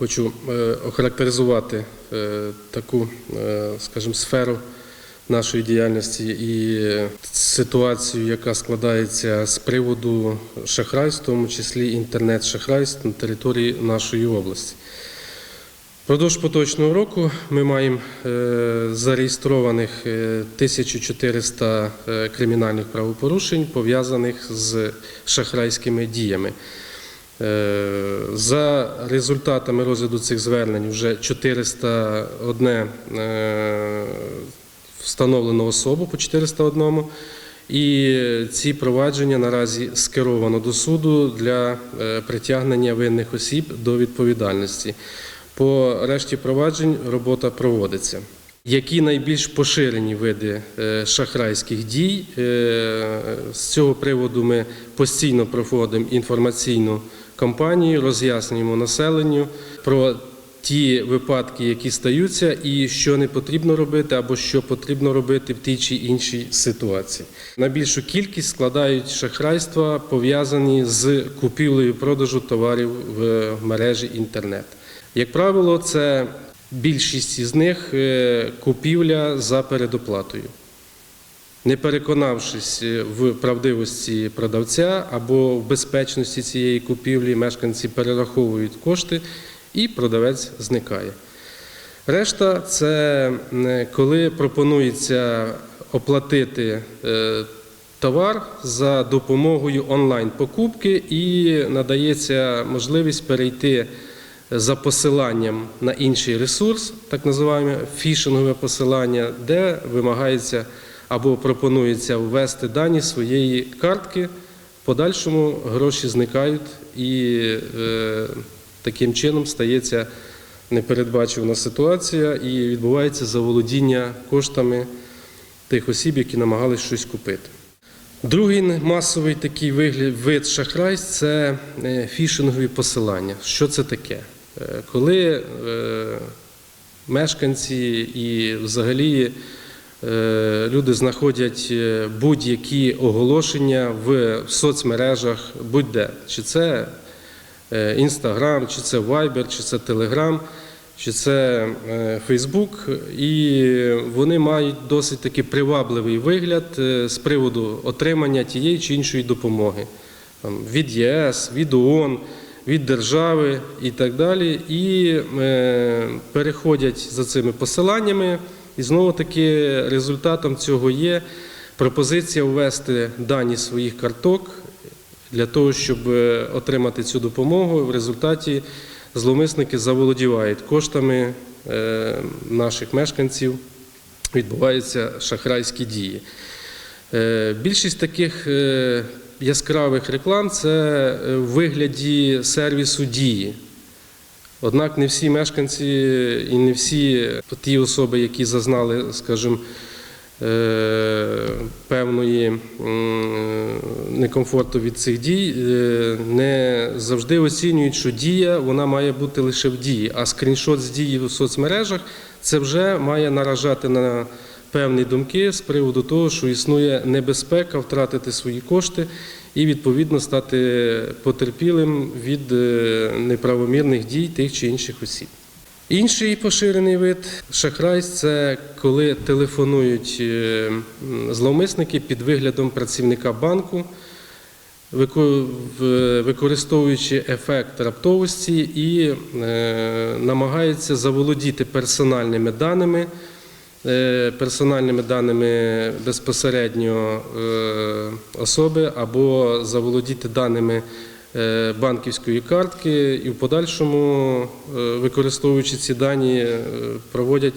хочу е, охарактеризувати е, таку, е, скажімо, сферу нашої діяльності і ситуацію, яка складається з приводу шахрайств, в тому числі інтернет-шахрайств на території нашої області. Продовж поточного року ми маємо зареєстрованих е, 1400 е, кримінальних правопорушень, пов'язаних з шахрайськими діями. Е, За результатами розгляду цих звернень вже 401 е, встановлено особу по 401, і ці провадження наразі скеровано до суду для е, притягнення винних осіб до відповідальності. По решті проваджень робота проводиться. Які найбільш поширені види шахрайських дій? З цього приводу ми постійно проходимо інформаційну кампанію, роз'яснюємо населенню про ті випадки, які стаються, і що не потрібно робити, або що потрібно робити в тій чи іншій ситуації. Найбільшу кількість складають шахрайства, пов'язані з купівлею продажу товарів в мережі інтернет. Як правило, це більшість із них е, купівля за передоплатою. Не переконавшись е, в правдивості продавця або в безпечності цієї купівлі, мешканці перераховують кошти і продавець зникає. Решта це коли пропонується оплатити е, товар за допомогою онлайн-покупки і надається можливість перейти за посиланням на інший ресурс, так називаємо фішингове посилання, де вимагається або пропонується ввести дані своєї картки. В подальшому гроші зникають і е, таким чином стається непередбачувана ситуація і відбувається заволодіння коштами тих осіб, які намагались щось купити. Другий масовий такий вигляд, вид шахрайств це е, фішингові посилання. Що це таке? Е, Коли е, мешканці і взагалі люди знаходять е, будь-які оголошення в соцмережах, будь-де, чи це Інстаграм, чи це Viber, чи це Telegram, чи це Фейсбук, і вони мають досить таки привабливий вигляд е, з приводу отримання тієї чи іншої допомоги. Від ЄС, від ООН, від держави і так далі. І е, переходять за цими посиланнями, і знову таки результатом цього є пропозиція ввести дані своїх карток для того, щоб е, отримати цю допомогу. В результаті зловмисники заволодівають коштами е, наших мешканців, відбуваються шахрайські дії. Е, Більшість таких яскравих реклам це в вигляді сервісу дії. Однак не всі мешканці і не всі ті особи, які зазнали, скажімо, е, певної некомфорту від цих дій, е, не завжди оцінюють, що дія вона має бути лише в дії, а скріншот з дії в соцмережах це вже має наражати на певні думки з приводу того, що існує небезпека втратити свої кошти і відповідно стати потерпілим від е, неправомірних дій тих чи інших осіб. Інший поширений вид шахрайств – це коли телефонують е, зловмисники під виглядом працівника банку, використовуючи ефект раптовості і е, намагаються заволодіти персональними даними, персональними даними безпосередньо е, особи або заволодіти даними е, банківської картки, і в подальшому, е, використовуючи ці дані, е, проводять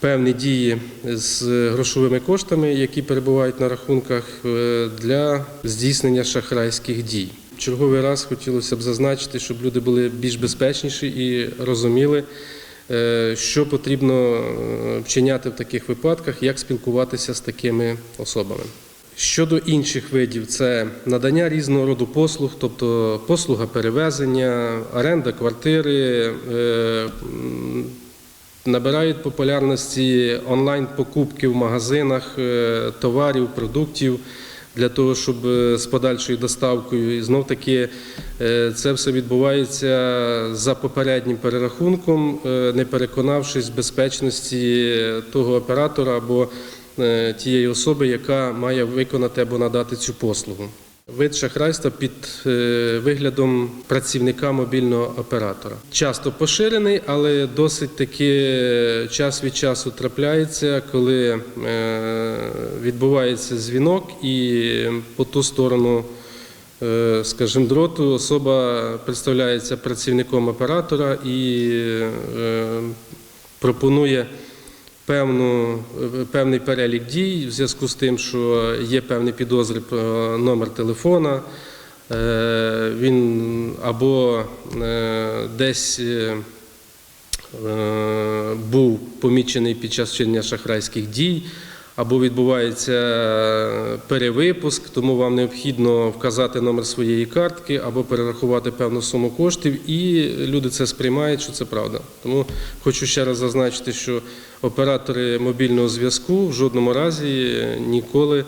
певні дії з грошовими коштами, які перебувають на рахунках е, для здійснення шахрайських дій. Черговий раз хотілося б зазначити, щоб люди були більш безпечніші і розуміли, е, що потрібно е, вчиняти в таких випадках, як спілкуватися з такими особами. Щодо інших видів, це надання різного роду послуг, тобто послуга перевезення, оренда квартири, е, набирають популярності онлайн-покупки в магазинах е, товарів, продуктів для того, щоб е, з подальшою доставкою. І знов таки е, це все відбувається за попереднім перерахунком, е, не переконавшись в безпечності того оператора або тієї особи, яка має виконати або надати цю послугу. Вид шахрайства під е, виглядом працівника мобільного оператора. Часто поширений, але досить таки е, час від часу трапляється, коли е, відбувається дзвінок і по ту сторону, скажімо, дроту особа представляється працівником оператора і пропонує певну, певний перелік дій в зв'язку з тим, що є певний підозри про номер телефона. Е, Він або е, десь е, е, був помічений під час вчинення шахрайських дій, або відбувається перевипуск, тому вам необхідно вказати номер своєї картки або перерахувати певну суму коштів, і люди це сприймають, що це правда. Тому хочу ще раз зазначити, що оператори мобільного зв'язку в жодному разі ніколи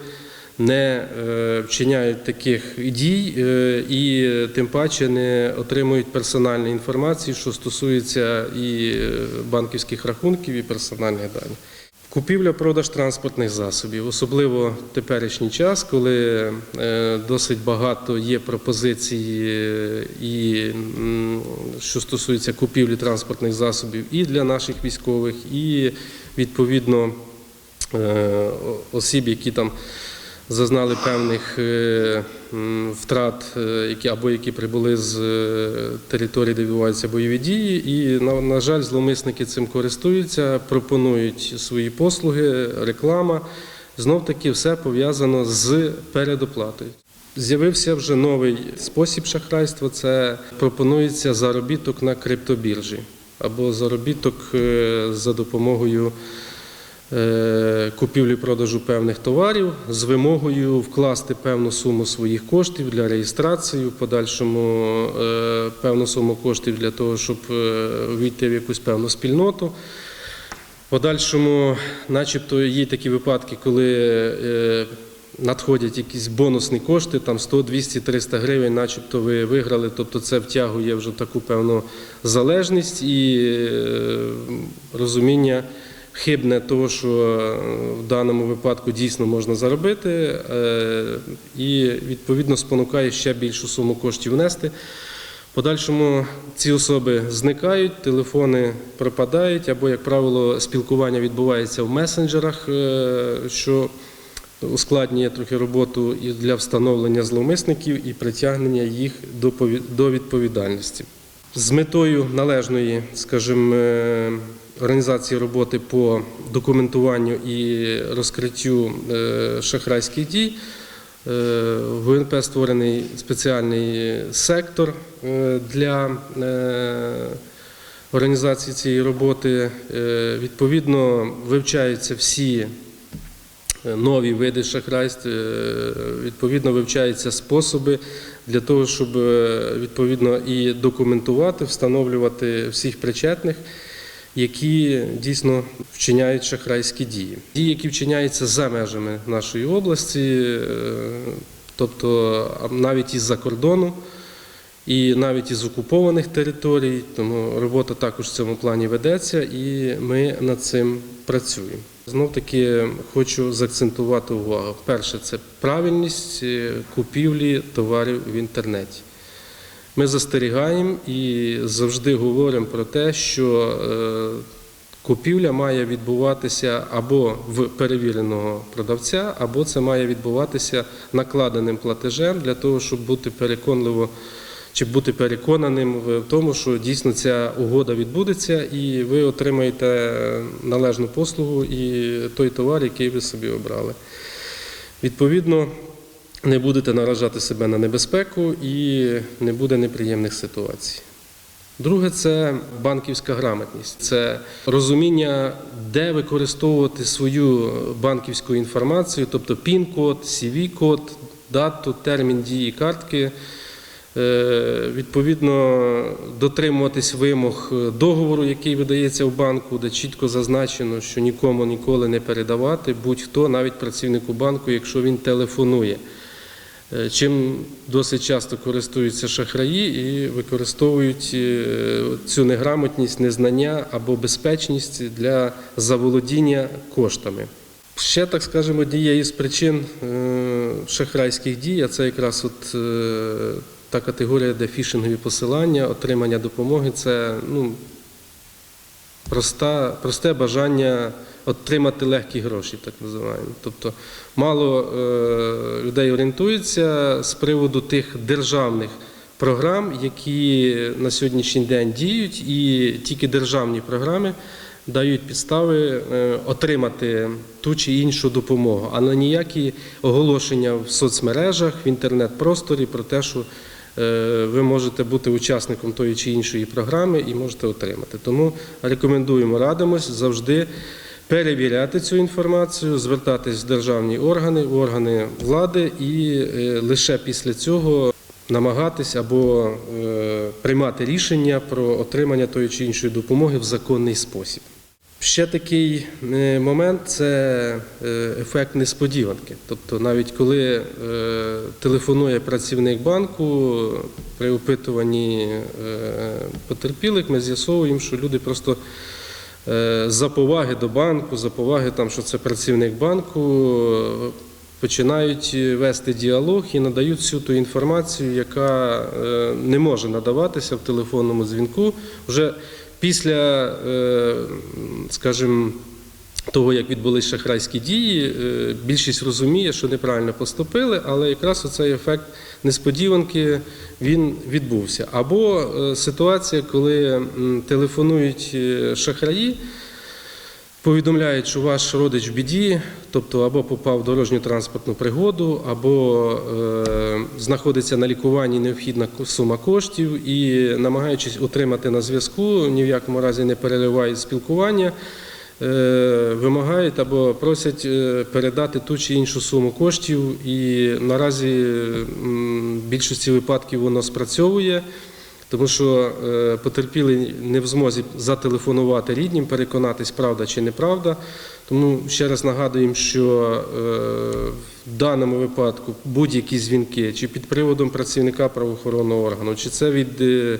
не е, вчиняють таких дій е, і тим паче не отримують персональної інформації, що стосується і е, банківських рахунків, і персональних даних. Купівля-продаж транспортних засобів, особливо в теперішній час, коли е, досить багато є пропозицій, е, і що стосується купівлі транспортних засобів і для наших військових, і відповідно е, осіб, які там зазнали певних е, втрат, е, або які прибули з е, території, де відбуваються бойові дії. І на, жаль, зловмисники цим користуються, пропонують свої послуги, реклама. Знов таки все пов'язано з передоплатою. З'явився вже новий спосіб шахрайства. Це пропонується заробіток на криптобіржі або заробіток за допомогою купівлі-продажу певних товарів з вимогою вкласти певну суму своїх коштів для реєстрації, в подальшому е, певну суму коштів для того, щоб е, війти в якусь певну спільноту. В подальшому, начебто, є такі випадки, коли е, надходять якісь бонусні кошти, там 100, 200, 300 гривень, начебто ви виграли. Тобто це втягує вже таку певну залежність і е, розуміння хибне того, що е, в даному випадку дійсно можна заробити, е, і відповідно спонукає ще більшу суму коштів внести. Подальшому ці особи зникають, телефони пропадають, або, як правило, спілкування відбувається в месенджерах, е, що ускладнює трохи роботу і для встановлення зловмисників і притягнення їх до пові- до відповідальності. З метою належної, скажімо, організації роботи по документуванню і розкриттю е, шахрайських дій. е, В ГНП створений спеціальний сектор е, для організації цієї роботи. Відповідно, вивчаються всі нові види шахрайств, відповідно, вивчаються способи для того, щоб відповідно і документувати, встановлювати всіх причетних, які дійсно вчиняють шахрайські дії. Дії, які вчиняються за межами нашої області, е, тобто навіть із-за кордону. І навіть із окупованих територій, тому робота також в цьому плані ведеться, і ми над цим працюємо. Знов таки хочу заакцентувати увагу. Перше, це правильність е, купівлі товарів в інтернеті. Ми застерігаємо і завжди говоримо про те, що е, купівля має відбуватися або в перевіреного продавця, або це має відбуватися накладеним платежем для того, щоб бути переконливо чи бути переконаним в тому, що дійсно ця угода відбудеться, і ви отримаєте належну послугу і той товар, який ви собі обрали. Відповідно, не будете наражати себе на небезпеку і не буде неприємних ситуацій. Друге це банківська грамотність, це розуміння, де використовувати свою банківську інформацію, тобто PIN-код, CV-код, дату, термін дії картки. Е, Відповідно, дотримуватись вимог договору, який видається в банку, де чітко зазначено, що нікому ніколи не передавати будь-хто, навіть працівнику банку, якщо він телефонує Чим досить часто користуються шахраї і використовують е, цю неграмотність, незнання або безпечність для заволодіння коштами. Ще так скажемо, однією з причин е, шахрайських дій, а це якраз от е, та категорія, де фішингові посилання, отримання допомоги, це ну, проста, просте бажання отримати легкі гроші, так називаємо. Тобто мало е, людей орієнтується з приводу тих державних програм, які на сьогоднішній день діють, і тільки державні програми дають підстави е, отримати ту чи іншу допомогу, а не ніякі оголошення в соцмережах, в інтернет-просторі про те, що е, ви можете бути учасником тої чи іншої програми і можете отримати. Тому рекомендуємо, радимось завжди перевіряти цю інформацію, звертатись в державні органи, органи влади і е, лише після цього намагатись або е, приймати рішення про отримання тої чи іншої допомоги в законний спосіб. Ще такий е, момент це ефект несподіванки. Тобто, навіть коли телефонує працівник банку при опитуванні потерпілих, ми з'ясовуємо, що люди просто за поваги до банку, за поваги там, що це працівник банку, е, починають вести діалог і надають всю ту інформацію, яка е, не може надаватися в телефонному дзвінку. Вже після, е, скажімо, того, як відбулись шахрайські дії, е, більшість розуміє, що неправильно поступили, але якраз оцей ефект несподіванки він відбувся. Або е, ситуація, коли телефонують е, шахраї. Повідомляють, що ваш родич в біді, тобто або попав в дорожню транспортну пригоду, або знаходиться на лікуванні необхідна сума коштів і, намагаючись отримати на зв'язку, ні в якому разі не переривають спілкування, вимагають або просять е, передати ту чи іншу суму коштів. І наразі в більшості випадків воно спрацьовує. Тому що е, потерпілий не в змозі зателефонувати ріднім, переконатись, правда чи неправда. Тому ще раз нагадуємо, що е, в даному випадку будь-які дзвінки, чи під приводом працівника правоохоронного органу, чи це від, е,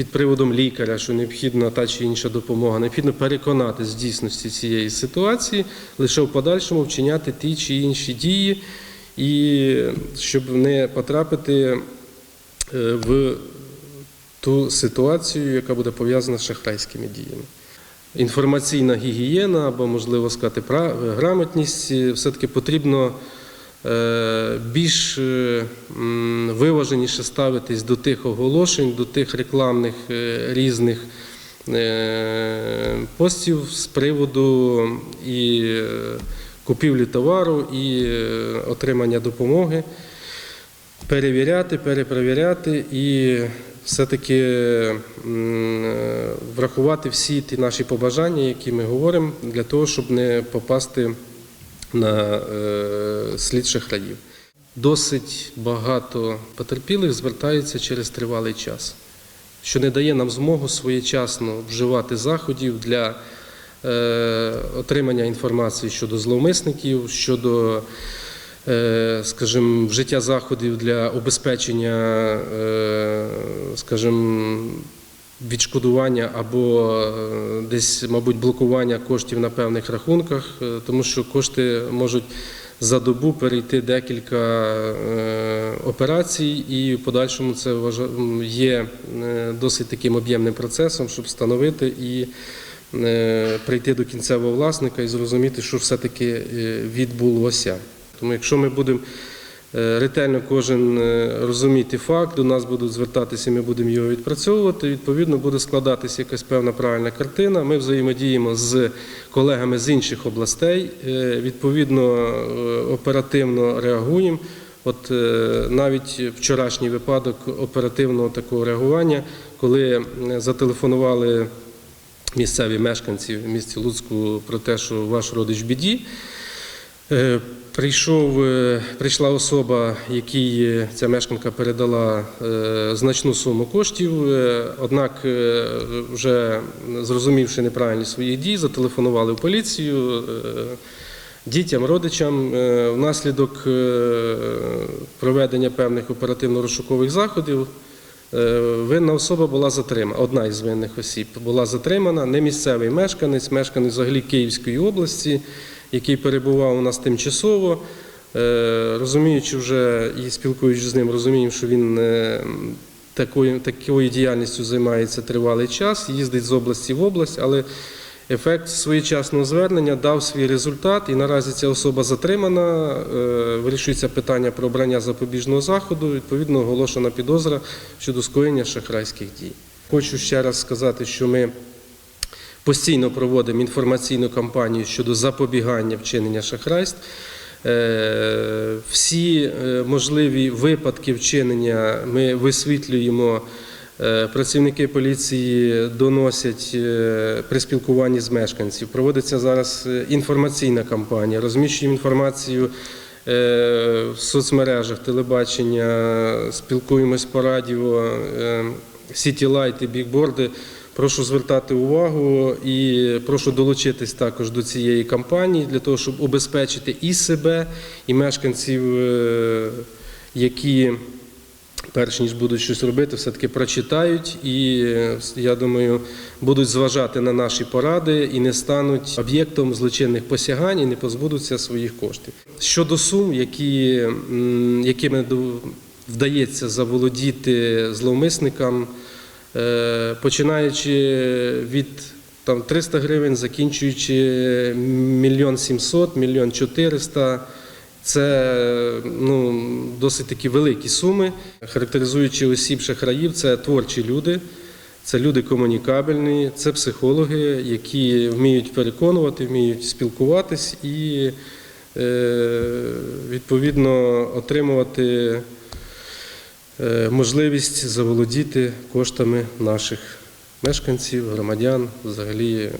під приводом лікаря, що необхідна та чи інша допомога, необхідно переконатись в дійсності цієї ситуації, лише в подальшому вчиняти ті чи інші дії, і щоб не потрапити е, в ту ситуацію, яка буде пов'язана з шахрайськими діями. Інформаційна гігієна або, можливо сказати, грамотність е, все-таки потрібно більш е, виваженіше ставитись до тих оголошень, до тих рекламних е, різних е, постів з приводу і е, купівлі товару, і е, отримання допомоги перевіряти, перепровіряти і все-таки е, врахувати всі ті наші побажання, які ми говоримо, для того, щоб не попасти на е, слід шахраїв. Досить багато потерпілих звертаються через тривалий час, що не дає нам змогу своєчасно вживати заходів для е, отримання інформації щодо зловмисників, щодо е, скажімо, вжиття заходів для обезпечення, скажімо, відшкодування або е, десь, мабуть, блокування коштів на певних рахунках, е, тому що кошти можуть за добу перейти декілька е, операцій, і в подальшому це є досить таким об'ємним процесом, щоб встановити і прийти до кінцевого власника і зрозуміти, що все-таки е, відбулося. Тому якщо ми будемо ретельно кожен е, розуміти факт, до нас будуть звертатися, ми будемо його відпрацьовувати. Відповідно, буде складатися якась певна правильна картина. Ми взаємодіємо з колегами з інших областей, е, відповідно е, оперативно реагуємо. От е, навіть вчорашній випадок оперативного такого реагування, коли е, зателефонували місцеві мешканці в місті Луцьку про те, що ваш родич в біді. Е, Прийшов, е, прийшла особа, якій е, ця мешканка передала значну суму коштів. Однак, вже зрозумівши неправильність своїх дій, зателефонували в поліцію. дітям, родичам внаслідок проведення певних оперативно-розшукових заходів. Винна особа була затримана, одна із винних осіб була затримана, не місцевий мешканець, мешканець взагалі Київської області, який перебував у нас тимчасово. Е, Розуміючи вже і спілкуючись з ним, розуміємо, що він е, такою, такою діяльністю займається тривалий час, їздить з області в область, але ефект своєчасного звернення дав свій результат, і наразі ця особа затримана. е, Вирішується питання про обрання запобіжного заходу. Відповідно, оголошена підозра щодо скоєння шахрайських дій. Хочу ще раз сказати, що ми постійно проводимо інформаційну кампанію щодо запобігання вчинення шахрайств. Е, Всі е, можливі випадки вчинення ми висвітлюємо. Е, Працівники поліції доносять при спілкуванні з мешканців. Проводиться зараз інформаційна кампанія. Розміщуємо інформацію в соцмережах, телебачення, спілкуємось по радіо, е, сіті-лайти, бікборди. Прошу звертати увагу і прошу долучитись також до цієї кампанії для того, щоб убезпечити і себе, і мешканців, е, які перш ніж будуть щось робити, все-таки прочитають і, е, я думаю, будуть зважати на наші поради і не стануть об'єктом злочинних посягань і не позбудуться своїх коштів. Щодо сум, які, якими вдається заволодіти зловмисникам, починаючи від там 300 гривень, закінчуючи мільйон сімсот, мільйон чотириста. Це ну, досить такі великі суми. Характеризуючи осіб шахраїв, це творчі люди, це люди комунікабельні, це психологи, які вміють переконувати, вміють спілкуватись і е, відповідно отримувати е, можливість заволодіти коштами наших мешканців, громадян, взагалі, е,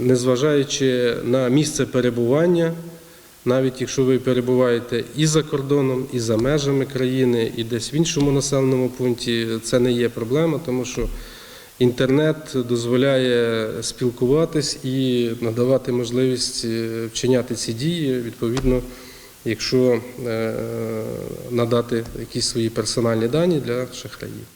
незважаючи на місце перебування. Навіть якщо ви перебуваєте і за кордоном, і за межами країни, і десь в іншому населеному пункті, це не є проблема, тому що інтернет дозволяє спілкуватись і надавати можливість е, вчиняти ці дії, відповідно, якщо е, надати якісь свої персональні дані для шахраїв.